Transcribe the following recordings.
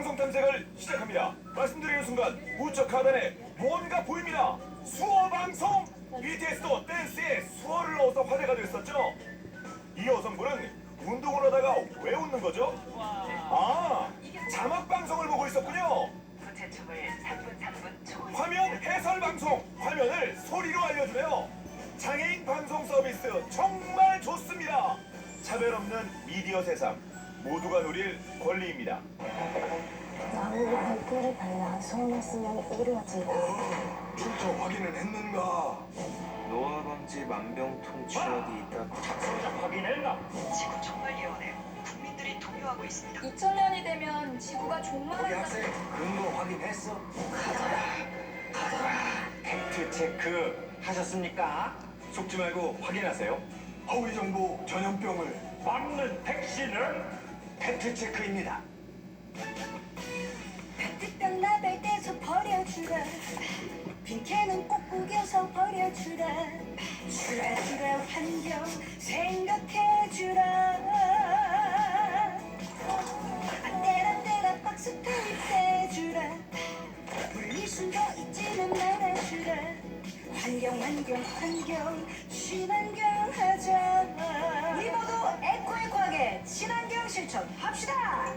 방송 탐색을 시작합니다. 말씀드리는 순간 우측 하단에 뭔가 보입니다. 수어 방송 BTS도 댄스에 수어를 넣어서 화제가 됐었죠. 이 여성분은 운동을 하다가 왜 웃는 거죠? 아 자막 방송을 보고 있었군요. 부채춤을 3분 3분 초 화면 해설 방송 화면을 소리로 알려주네요. 장애인 방송 서비스 정말 좋습니다. 차별 없는 미디어 세상 모두가 누릴 권리입니다. 나무를 발길을 발라 손을 쓰면 이루어진다. 출처 확인은 했는가? 노화 방지 만병통치약이 있다. 지구 정말 예언해 국민들이 동요하고 있습니다. 2000년이 되면 지구가 우리 종말한다. 학생 근거 확인했어? 팩트 체크 하셨습니까? 속지 말고 확인하세요. 허위 정보 전염병을 막는 백신은 팩트 체크입니다. 특별 나발 떼서 버려주라. 빈캔은 꼭 구겨서 버려주라. 주라 주라 환경 생각해주라. 안때라 때라 박스 투입해주라. 분리수거 잊지는 말아주라. 환경 환경 환경 친환경 하자. 모두 에코의 과게 친환경 실천합시다.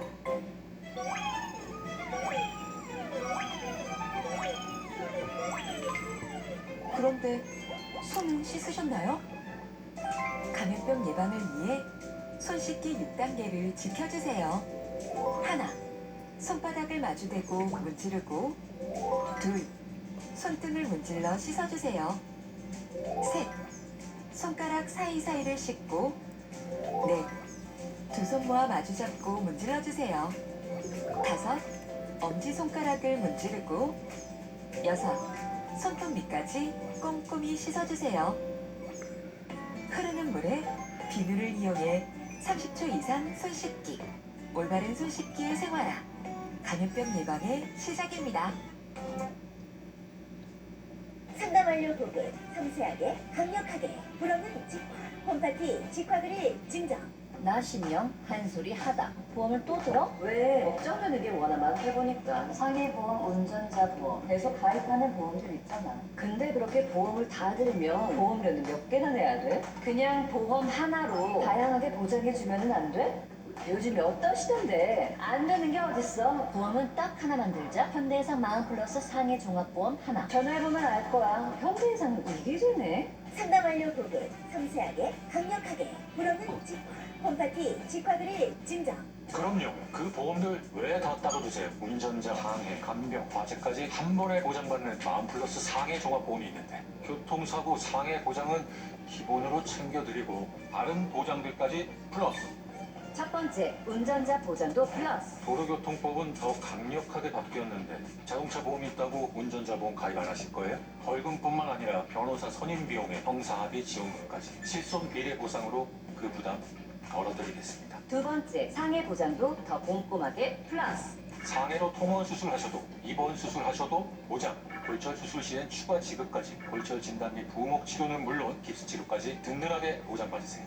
그런데 손은 씻으셨나요? 감염병 예방을 위해 손 씻기 6단계를 지켜주세요. 하나, 손바닥을 마주대고 문지르고 둘, 손등을 문질러 씻어주세요. 셋, 손가락 사이사이를 씻고 넷, 두 손 모아 마주 잡고 문질러주세요. 다섯, 엄지손가락을 문지르고 여섯, 손톱 밑까지 꼼꼼히 씻어주세요. 흐르는 물에 비누를 이용해 30초 이상 손 씻기. 올바른 손 씻기의 생활화. 감염병 예방의 시작입니다. 상담 완료 도구 섬세하게 강력하게 불어는 직화 홈파티 직화그릴 증정 나 신명 한소리 하다 보험을 또 들어? 왜? 걱정되는 게 워낙 많다 보니까 상해보험, 운전자 보험 계속 가입하는 보험들 있잖아 근데 그렇게 보험을 다 들면 보험료는 몇 개나 내야 돼? 그냥 보험 하나로 다양하게 보장해주면 안 돼? 요즘에 어떤 시대인데? 안 되는 게 어딨어? 보험은 딱 하나 만 들자. 현대해상 마음 플러스 상해 종합보험 하나. 전화해보면 알 거야. 현대해상 이게 되네. 상담 완료 도구 섬세하게 강력하게. 불어는 직화 홈파티 직화그릴 증정. 그럼요. 그 보험들 왜 다 따로 두세요? 운전자, 장애, 간병, 화재까지 한 번에 보장받는 마음 플러스 상해 종합보험이 있는데 교통사고 상해 보장은 기본으로 챙겨드리고 다른 보장들까지 플러스 첫 번째, 운전자 보장도 플러스. 도로교통법은 더 강력하게 바뀌었는데 자동차 보험이 있다고 운전자 보험 가입 안 하실 거예요? 벌금뿐만 아니라 변호사 선임 비용에 형사합의 지원금까지 실손 비례 보상으로 그 부담 덜어드리겠습니다. 두 번째, 상해 보장도 더 꼼꼼하게 플러스. 상해로 통원 수술하셔도 입원 수술하셔도 보장 골절 수술 시엔 추가 지급까지 골절 진단 및 부목 치료는 물론 깁스 치료까지 든든하게 보장받으세요.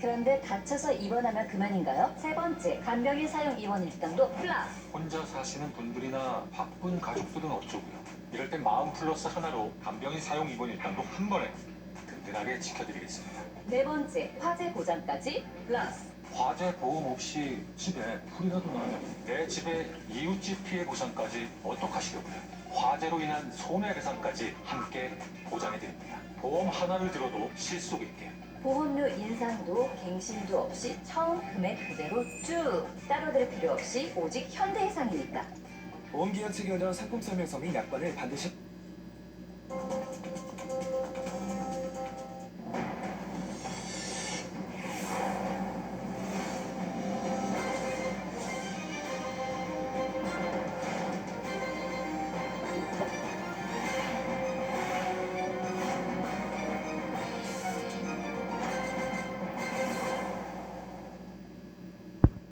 그런데 다쳐서 입원하면 그만인가요? 세 번째, 간병인 사용 입원 일당도 플러스. 혼자 사시는 분들이나 바쁜 가족들은 어쩌고요. 이럴 땐 마음 플러스 하나로 간병인 사용 입원 일당도 한 번에 든든하게 지켜드리겠습니다. 네 번째, 화재 보장까지 플러스. 화재 보험 없이 집에 불이라도 나면 내 집에 이웃집 피해 보상까지 어떡하시려고요? 화재로 인한 손해배상까지 함께 보장해드립니다. 보험 하나를 들어도 실속 있게 보험료 인상도 갱신도 없이 처음 금액 그대로 쭉 따로 들 필요 없이 오직 현대해상이니까. 보험기한 체결 전 상품 설명서 및 약관을 반드시